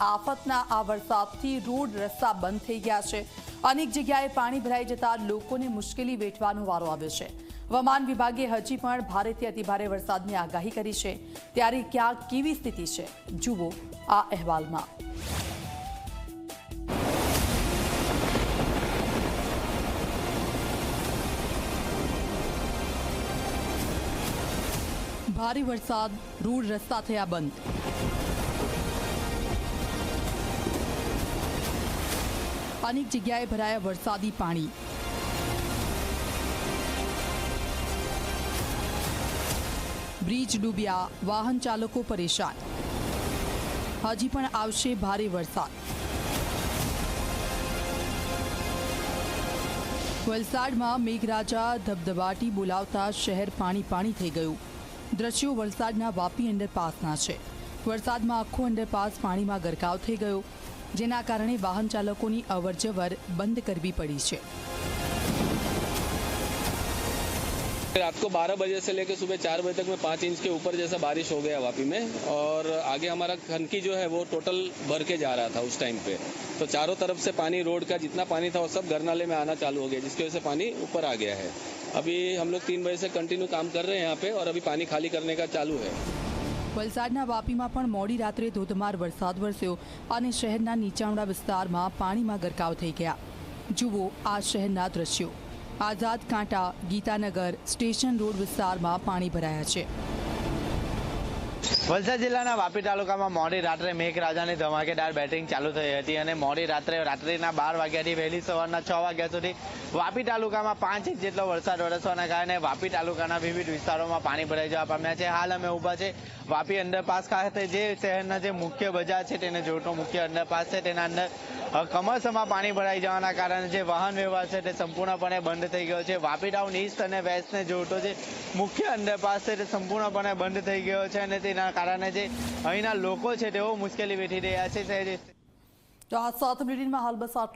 આફતના આ વરસાદથી રોડ રસ્તા બંધ થઈ ગયા છે. અનેક જગ્યાએ પાણી ભરાઈ જતા લોકોને મુશ્કેલી વેઠવાનો વારો આવ્યો છે. હવામાન વિભાગે હજી પણ ભારેથી અતિભારે વરસાદની આગાહી કરી છે. ત્યારે ક્યાં કેવી સ્થિતિ છે? જુઓ આ અહેવાલમાં. ભારે વરસાદ, રોડ રસ્તા થયા બંધ. અનેક જગ્યાએ ભરાયા વરસાદી પાણી. બ્રિજ ડૂબ્યા, વાહન ચાલકો પરેશાન. હજી પણ આવશે ભારે વરસાદ. વલસાડમાં મેઘરાજા ધબધબાટી બોલાવતા શહેર પાણી પાણી થઈ ગયું. દ્રશ્યો વલસાડના વાપી અંડરપાસના છે. વરસાદમાં આખો અંડરપાસ પાણીમાં ગરકાવ થઈ ગયો. જેના કારણે વાહન ચાલકોની અવરજવર બંધ કરવી પડી છે रात को 12 बजे से लेकर सुबह चार बजे तक में पाँच इंच के ऊपर जैसा बारिश हो गया वापी में और आगे हमारा खनकी जो है वो टोटल भर के जा रहा था उस टाइम पे तो चारों तरफ से पानी रोड का जितना पानी था वो सब घर नाले में आना चालू हो गया जिसकी वजह से पानी ऊपर आ गया है अभी हम लोग तीन बजे से कंटिन्यू काम कर रहे हैं यहाँ पे और अभी पानी खाली करने का चालू है વલસાડના વાપીમાં પણ મોડી રાત્રે ધોધમાર વરસાદ વરસ્યો અને શહેરના નીચાણવાળા વિસ્તારમાં પાણીમાં ગરકાવ થઈ ગયા. જુઓ આ શહેરના દ્રશ્યો. આઝાદ કાંટા, ગીતાનગર, સ્ટેશન રોડ વિસ્તારમાં પાણી ભરાયા છે. વલસાડ જિલ્લાના વાપી તાલુકામાં મોડી રાત્રે મેઘરાજાની ધમાકેદાર બેટિંગ ચાલુ થઈ હતી અને મોડી રાત્રે રાત્રિના બાર વાગ્યાથી વહેલી સવારના છ વાગ્યા સુધી વાપી તાલુકામાં પાંચ ઇંચ જેટલો વરસાદ વરસવાના કારણે વાપી તાલુકાના વિવિધ વિસ્તારોમાં પાણી ભરાઈ જવા પામ્યા છે. હાલ અમે ઊભા છે વાપી અંડરપાસ ખાતે. જે શહેરના જે મુખ્ય બજાર છે, તેને જોડતો મુખ્ય અંડરપાસ છે. તેના અંદર અ, કમરસમાં પાણી ભરાઈ જવાના કારણે જે વાહન વ્યવહાર છે તે સંપૂર્ણપણે બંધ થઈ ગયો છે. વાપી ટાઉન ઈસ્ટ અને વેસ્ટને જોડતો જે મુખ્ય અંડરપાસ છે તે સંપૂર્ણપણે બંધ થઈ ગયો છે અને તેના કારણે જે અહીંના લોકો છે તેઓ મુશ્કેલી વેઠી રહ્યા છે. તો આ સાત બુલેટિનમાં હાલ બસ આટલું